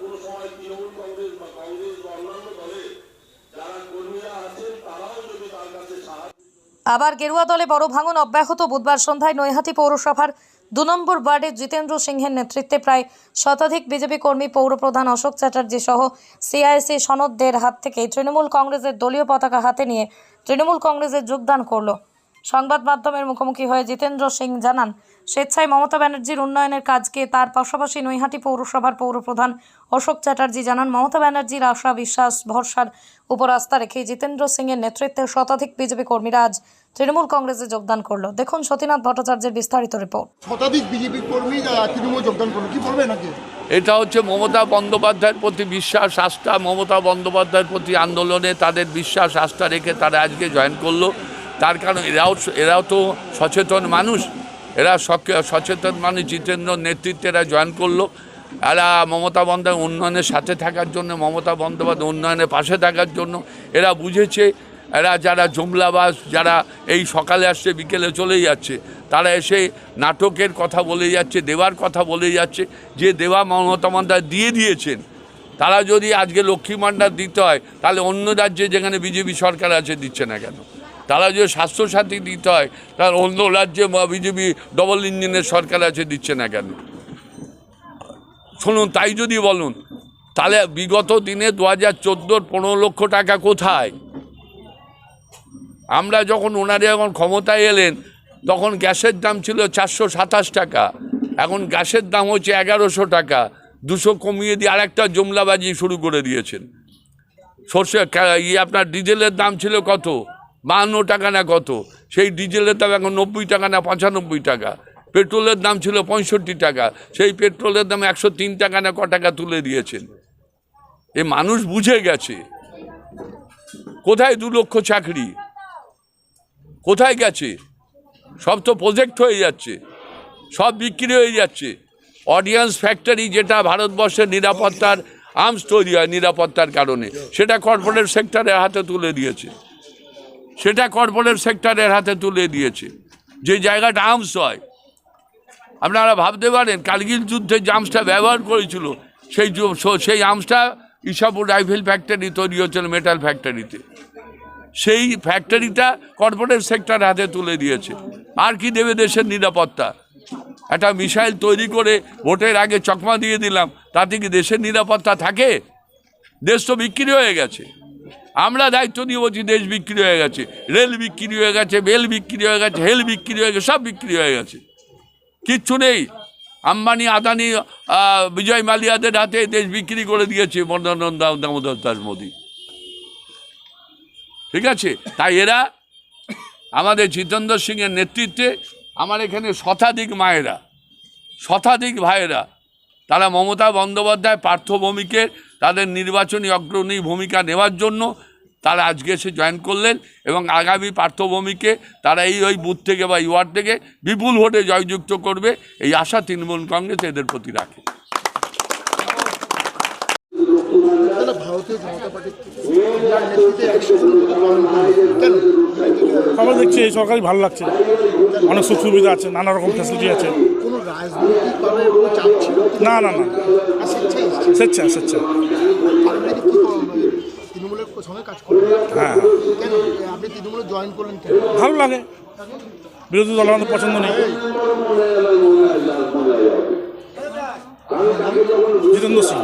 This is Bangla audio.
কোনো সময় তৃণমূল কংগ্রেস বা কংগ্রেস বা অন্যান্য দলে যারা কর্মীরা আছেন, তারাও যদি তার কাছে সাহায্য আবার গেরুয়া দলে বড় ভাঙন অব্যাহত বুধবার সন্ধ্যায় নৈহাটি পৌরসভার দু নম্বর ওয়ার্ডে জিতেন্দ্র সিংহের নেতৃত্বে প্রায় শতাধিক বিজেপি কর্মী পৌরপ্রধান অশোক চ্যাটার্জি সহ সিআইসি সনদদের হাত থেকে তৃণমূল কংগ্রেসের দলীয় পতাকা হাতে নিয়ে তৃণমূল কংগ্রেসে যোগদান করল। সংবাদ মাধ্যমের মুখোমুখি হয়ে জিতেন্দ্র সিং জানান স্বেচ্ছায় মমতা ব্যানার্জির উন্নয়নের কাজকে তার পাশাপাশি নৈহাটি পৌরসভার পৌরপ্রধান অশোক চ্যাটার্জি জানান মমতা ব্যানার্জির আশা বিশ্বাস ভরসার উপর আস্থা রেখে জিতেন্দ্র সিংয়ের নেতৃত্বে শতাধিক বিজেপি কর্মীরা আজ তৃণমূল কংগ্রেসে যোগদান করল। দেখুন সতীনাথ ভট্টাচার্যের বিস্তারিত রিপোর্ট। শতাধিক বিজেপি কর্মী তৃণমূল যোগদান করল। কি বলবেন নাকি এটা হচ্ছে মমতা বন্দ্যোপাধ্যায়ের প্রতি বিশ্বাস আস্থা। মমতা বন্দ্যোপাধ্যায়ের প্রতি আন্দোলনে তাদের বিশ্বাস আস্থা রেখে তারা আজকে জয়েন করল। তার কারণ এরাও এরাও তো সচেতন মানুষ। এরা সচেতন মানুষ, জিতেন্দ্র নেতৃত্বে এরা জয়েন করল। এরা মমতা বন্দ্যোপাধ্যায় উন্নয়নের সাথে থাকার জন্য, মমতা বন্দ্যোপাধ্যায় উন্নয়নের পাশে থাকার জন্য এরা বুঝেছে। এরা যারা জুমলাবাস যারা এই সকালে আসছে, বিকেলে চলে যাচ্ছে, তারা এসে নাটকের কথা বলে যাচ্ছে, দেওয়ার কথা বলে যাচ্ছে। যে দেওয়া মমতা বন্দ্যোপাধ্যায় দিয়ে দিয়েছেন, তারা যদি আজকে লক্ষ্মী ভাণ্ডার দিতে হয়, তাহলে অন্য রাজ্যে যেখানে বিজেপি সরকার আছে দিচ্ছে না কেন? তারা যদি স্বাস্থ্যসাথী দিতে হয়, তার অন্য রাজ্যে বিজেপি ডবল ইঞ্জিনের সরকার আছে, দিচ্ছে না কেন? শুনুন, তাই যদি বলুন, তাহলে বিগত দিনে দু হাজার চোদ্দোর পনেরো লক্ষ টাকা কোথায়? আমরা যখন ওনারা যখন ক্ষমতায় এলেন, তখন গ্যাসের দাম ছিল চারশো সাতাশ টাকা, এখন গ্যাসের দাম হচ্ছে এগারোশো টাকা, দুশো কমিয়ে দিয়ে আরেকটা জমলাবাজি শুরু করে দিয়েছেন। সর্ষে ইয়ে আপনার ডিজেলের দাম ছিল কত? বাহান্ন টাকা না কত? সেই ডিজেলের দাম এখন নব্বই টাকা না পঁচানব্বই টাকা। পেট্রোলের দাম ছিল পঁয়ষট্টি টাকা। সেই পেট্রোলের দাম একশো তিন টাকা না ক টাকা তুলে দিয়েছেন। এ মানুষ বুঝে গেছে। কোথায় দু লক্ষ চাকরি? কোথায় গেছে? সব তো প্রজেক্ট হয়ে যাচ্ছে। সব বিক্রি হয়ে যাচ্ছে। অডিয়েন্স ফ্যাক্টরি যেটা ভারতবর্ষের নিরাপত্তার আর্মস তৈরি হয় নিরাপত্তার কারণে। সেটা কর্পোরেট সেক্টরের হাতে তুলে দিয়েছে। সেটা কর্পোরেট সেক্টরের হাতে তুলে দিয়েছে। যে জায়গাটা আর্মস হয়। আপনারা ভাবতে পারেন কার্গিল যুদ্ধে যে আর্মসটা ব্যবহার করেছিল, সেই সেই আর্মসটা ইসাপুর রাইফেল ফ্যাক্টরি তৈরি হচ্ছিল মেটাল ফ্যাক্টরিতে সেই ফ্যাক্টরিটা কর্পোরেট সেক্টর হাতে তুলে দিয়েছে। আর কি দেবে দেশের নিরাপত্তা? একটা মিসাইল তৈরি করে ভোটের আগে চকমা দিয়ে দিলাম, তাতে কি দেশের নিরাপত্তা থাকে? দেশ তো বিক্রি হয়ে গেছে। আমরা দায়িত্ব নিয়ে বলছি দেশ বিক্রি হয়ে গেছে, রেল বিক্রি হয়ে গেছে, বেল বিক্রি হয়ে গেছে, হেল বিক্রি হয়ে গেছে, সব বিক্রি হয়ে গেছে। কিচ্ছু নেই। আম্বানি, আদানি বিজয় মালিয়াদের হাতে দেশ বিক্রি করে দিয়েছে মদনানন্দ দামোদর দাস মোদী। ঠিক আছে? তাই এরা আমাদের জিতেন্দ্র সিংয়ের নেতৃত্বে, আমার এখানে শতাধিক মায়েরা, শতাধিক ভাইয়েরা, তারা মমতা বন্দ্যোপাধ্যায় পার্থভূমিকে তাদের নির্বাচনী অগ্রণী ভূমিকা নেওয়ার জন্য তারা আজকে এসে জয়েন করলেন এবং আগামী পার্থভূমিকে তারা এই ওই বুথ থেকে বা ইউয়ার থেকে বিপুল ভোটে জয়যুক্ত করবে। এই আশা তৃণমূল কংগ্রেস এদের প্রতি রাখে। আমরা দেখছি এই সরকারই ভালো লাগছে। অনেক সুখ সুবিধা আছে নানা রকম ফ্যাসিলিটি আছে। না না না। স্বেচ্ছা স্বেচ্ছা সঙ্গে কাজ হ্যাঁ। আপনি জয়েন ভালো লাগে। বিরোধী দল আমাদের পছন্দ নেই। জিতেন্দ্র সিং।